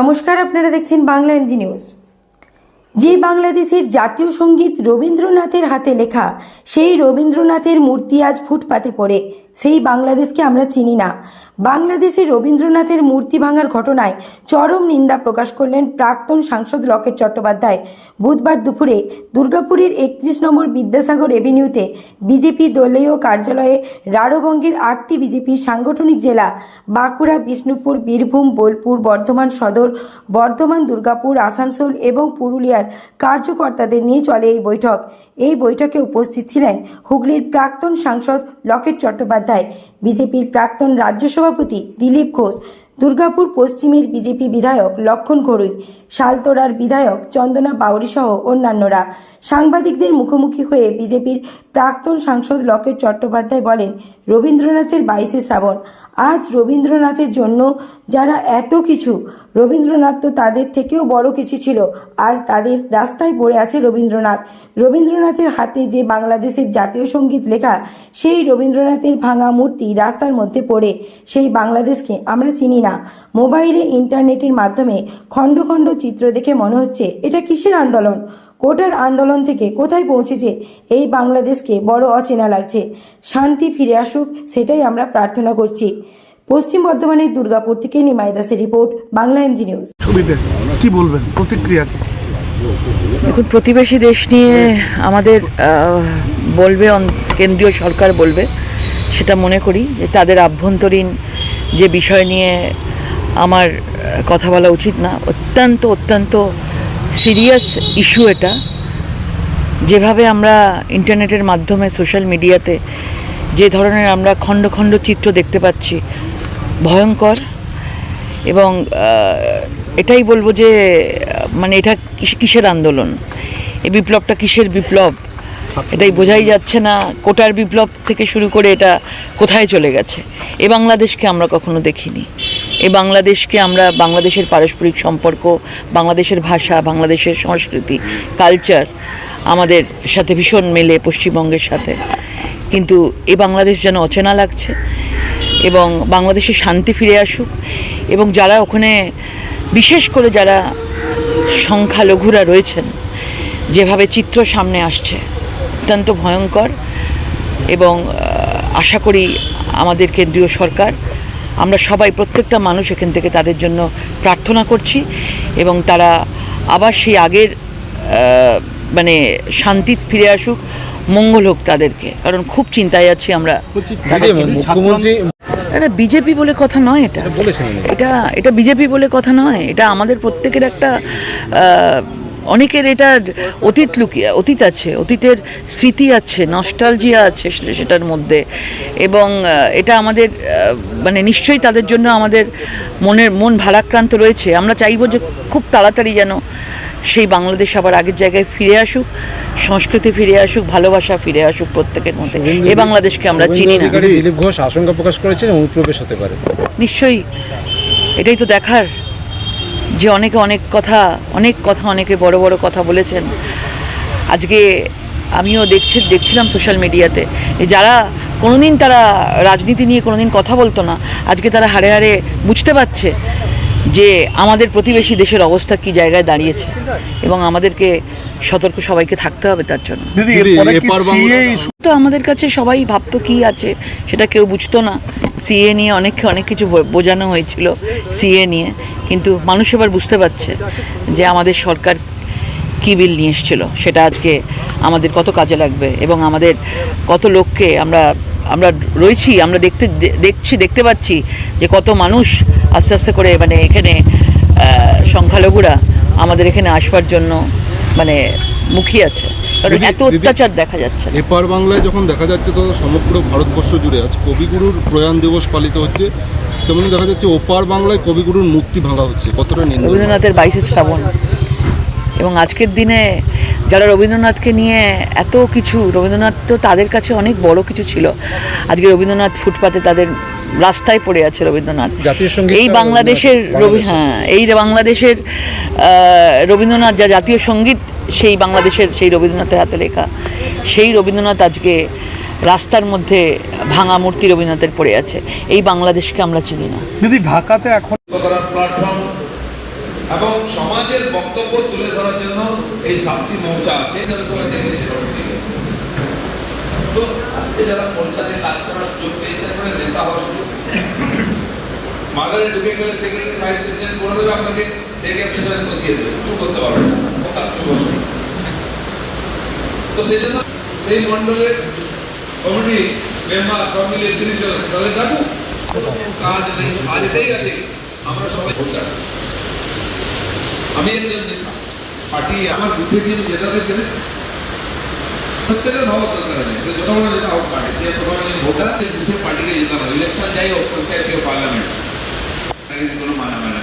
নমস্কার, আপনারা দেখছেন বাংলা এমজি নিউজ যে বাংলাদেশের জাতীয় সংগীত রবীন্দ্রনাথের হাতে লেখা, সেই রবীন্দ্রনাথের মূর্তি আজ ফুটপাতে পড়ে। সেই বাংলাদেশকে আমরা চিনি না। বাংলাদেশে রবীন্দ্রনাথের মূর্তি ভাঙার ঘটনায় চরম নিন্দা প্রকাশ করলেন প্রাক্তন সাংসদ লকেট চট্টোপাধ্যায়। বুধবার দুপুরে দুর্গাপুরের একত্রিশ নম্বর বিদ্যাসাগর এভিনিউতে বিজেপি দলীয় কার্যালয়ে রাঢ়বঙ্গের আটটি বিজেপির সাংগঠনিক জেলা বাঁকুড়া, বিষ্ণুপুর, বীরভূম, বোলপুর, বর্ধমান সদর, বর্ধমান, দুর্গাপুর, আসানসোল এবং পুরুলিয়ার কার্যকর্তাদের নিয়ে চলে এই বৈঠক। এই বৈঠকে উপস্থিত ছিলেন হুগলির প্রাক্তন সাংসদ লকেট চট্টোপাধ্যায়। বিজেপির প্রাক্তন রাজ্য সভাপতি দিলীপ ঘোষ, দুর্গাপুর পশ্চিমের বিজেপি বিধায়ক লক্ষণ ঘড়ুই শালতোড়ার বিধায়ক চন্দনা বাউরি সহ অন্যান্যরা। সাংবাদিকদের মুখোমুখি হয়ে বিজেপির প্রাক্তন সাংসদ লকেট চট্টোপাধ্যায় বলেন, রবীন্দ্রনাথের বাইশে শ্রাবণ। আজ রবীন্দ্রনাথের জন্য যারা এত কিছু, রবীন্দ্রনাথ তো তাদের থেকেও বড় কিছু ছিল। আজ তাদের রাস্তায় পড়ে আছে রবীন্দ্রনাথ। রবীন্দ্রনাথের হাতে যে বাংলাদেশের জাতীয় সংগীত লেখা, সেই রবীন্দ্রনাথের ভাঙা মূর্তি রাস্তার মধ্যে পড়ে। সেই বাংলাদেশকে আমরা চিনি না। মোবাইলে, ইন্টারনেটের মাধ্যমে খণ্ড খণ্ড চিত্র দেখে মনে হচ্ছে, এটা কিসের আন্দোলন? কোটার আন্দোলন থেকে কোথায় পৌঁছেছে এই বাংলাদেশকে বড় অচেনা লাগছে। শান্তি ফিরে আসুক সেটাই আমরা প্রার্থনা করছি। পশ্চিম বর্ধমানের দুর্গাপুর থেকে নিমাই দাসের রিপোর্ট বাংলা এমজি নিউজ ছবিতে কি বলবেন? প্রতিক্রিয়া কি? দেখুন প্রতিবেশী দেশ নিয়ে আমাদের বলবে অন- কেন্দ্রীয় সরকার বলবে সেটা মনে করি যে তাদের আভ্যন্তরীণ যে বিষয় নিয়ে আমার কথা বলা উচিত না অত্যন্ত অত্যন্ত সিরিয়াস ইস্যু এটা। যেভাবে আমরা ইন্টারনেটের মাধ্যমে সোশ্যাল মিডিয়াতে যে ধরনের আমরা খণ্ড খণ্ড চিত্র দেখতে পাচ্ছি, ভয়ঙ্কর এবং এটাই বলব যে মানে এটা কিস- কিসের আন্দোলন? এই বিপ্লবটা কিসের বিপ্লব? এটাই বোঝাই যাচ্ছে না কোটার বিপ্লব থেকে শুরু করে এটা কোথায় চলে গেছে। এ বাংলাদেশকে আমরা কখনো দেখিনি। এ বাংলাদেশকে আমরা বাংলাদেশের পারস্পরিক সম্পর্ক, বাংলাদেশের ভাষা, বাংলাদেশের সংস্কৃতি কালচার আমাদের সাথে ভীষণ মেলে পশ্চিমবঙ্গের সাথে। কিন্তু এ বাংলাদেশ যেন অচেনা লাগছে এবং বাংলাদেশে শান্তি ফিরে আসুক এবং যারা ওখানে, বিশেষ করে যারা সংখ্যালঘুরা রয়েছেন, যেভাবে চিত্র সামনে আসছে অত্যন্ত ভয়ঙ্কর এবং আশা করি আমাদের কেন্দ্রীয় সরকার আমরা সবাই প্রত্যেকটা মানুষ এখান থেকে তাদের জন্য প্রার্থনা করছি এবং তারা আবার সেই আগের মানে শান্তি ফিরে আসুক মঙ্গল হোক তাদেরকে। কারণ খুব চিন্তায় আছি আমরা। এটা বিজেপি বলে কথা নয় এটা। এটা এটা বিজেপি বলে কথা নয়। এটা আমাদের প্রত্যেকের একটা অনেকের এটা অতীত লুকিয়ে অতীত আছে অতীতের স্মৃতি আছে নস্টালজিয়া আছে সেটার মধ্যে। এবং এটা আমাদের মানে নিশ্চয়ই তাদের জন্য আমাদের মনের মন ভারাক্রান্ত রয়েছে। আমরা চাইব যে খুব তাড়াতাড়ি যেন সেই বাংলাদেশ আবার আগের জায়গায় ফিরে আসুক সংস্কৃতি ফিরে আসুক ভালোবাসা ফিরে আসুক প্রত্যেকের মধ্যে। এ বাংলাদেশকে আমরা চিনি না। দিলীপ ঘোষ আশঙ্কা প্রকাশ করেছেন অনুপ্রবেশ হতে পারে। নিশ্চয়ই। এটাই তো দেখার যে অনেকে অনেক কথা অনেক কথা অনেকে বড় বড় কথা বলেছেন। আজকে আমিও দেখছি দেখছিলাম সোশ্যাল মিডিয়াতে যে যারা কোনোদিন তারা রাজনীতি নিয়ে কোনোদিন কথা বলতো না আজকে তারা হাড়ে হাড়ে বুঝতে পারছে যে আমাদের প্রতিবেশী দেশের অবস্থা কি জায়গায় দাঁড়িয়েছে এবং আমাদেরকে সতর্ক সবাইকে থাকতে হবে তার জন্য। তো আমাদের কাছে সবাই ভাবতো কি আছে সেটা কেউ বুঝতো না। সিএ নিয়ে অনেককে অনেক কিছু বোঝানো হয়েছিল সিএ নিয়ে, কিন্তু মানুষ এবার বুঝতে পারছে যে আমাদের সরকার কী বিল নিয়ে এসেছিল। সেটা আজকে আমাদের কত কাজে লাগবে এবং আমাদের কত লোককে আমরা আমরা রয়েছি, আমরা দেখতে দেখছি, দেখতে পাচ্ছি যে কত মানুষ আস্তে আস্তে করে মানে এখানে সংখ্যালঘুরা আমাদের এখানে আসবার জন্য মানে মুখিয়ে আছে। কারণ এত অত্যাচার দেখা যাচ্ছে এপার বাংলায় যখন দেখা যাচ্ছে তো সমগ্র ভারতবর্ষ জুড়ে আজ কবিগুরুর প্রয়াণ দিবস পালিত হচ্ছে। তেমনি দেখা যাচ্ছে ওপার বাংলায় কবিগুরুর মূর্তি ভাঙা হচ্ছে। কতটা নিন্দা রবীন্দ্রনাথের বাইশে শ্রাবণ। এবং আজকের দিনে যারা রবীন্দ্রনাথকে নিয়ে এত কিছু রবীন্দ্রনাথ তো তাদের কাছে অনেক বড় কিছু ছিল। আজকে রবীন্দ্রনাথ ফুটপাতে তাদের রাস্তায় পড়ে আছে রবীন্দ্রনাথ। জাতীয় এই বাংলাদেশের রবি হ্যাঁ এই বাংলাদেশের রবীন্দ্রনাথ যা জাতীয় সংগীত সেই বাংলাদেশের সেই রবীন্দ্রনাথের হাতে লেখা সেই রবীন্দ্রনাথ আজকে রাস্তার মধ্যে ভাঙা মূর্তি রবীন্দ্রনাথের পড়ে আছে। এই বাংলাদেশকে আমরা চিনি না। দিদি ঢাকাতে এখন করার প্ল্যাটফর্ম এবং সমাজের বক্তব্য তুলে ধরার জন্য এই শাস্তি মৌচা আছে। তো আজকে যারা কাজ করার সুযোগ পেয়েছে করে নেতা হওয়ার সুযোগ মাদারে ঢুকে গেলে সেক্রেটারি ভাইস প্রেসিডেন্ট বলে দেবে আপনাকে ডেকে পেছনে বসিয়ে দেবে। কিছু করতে পারবে না। ও তার চেয়ে বসবে। তো সেই জন্য সেই মন্ডলের কমিটি মেম্বার সব মিলে তিরিশ জন আছে। তাহলে কাটু কাজ নেই আজ এটাই আছে আমরা সবাই ভোটার আমি একজন নেতা পার্টি আমার বুথে গিয়ে আমি জেতাতে পেরেছি প্রত্যেকের ভাবা দরকার নেই যে যত বড় নেতা হোক পার্টি যে প্রথমে যদি ভোটার সেই বুথে পার্টিকে জেতানো ইলেকশন যাই হোক পঞ্চায়েত কেউ পার্লামেন্ট কোনো মানা মানে না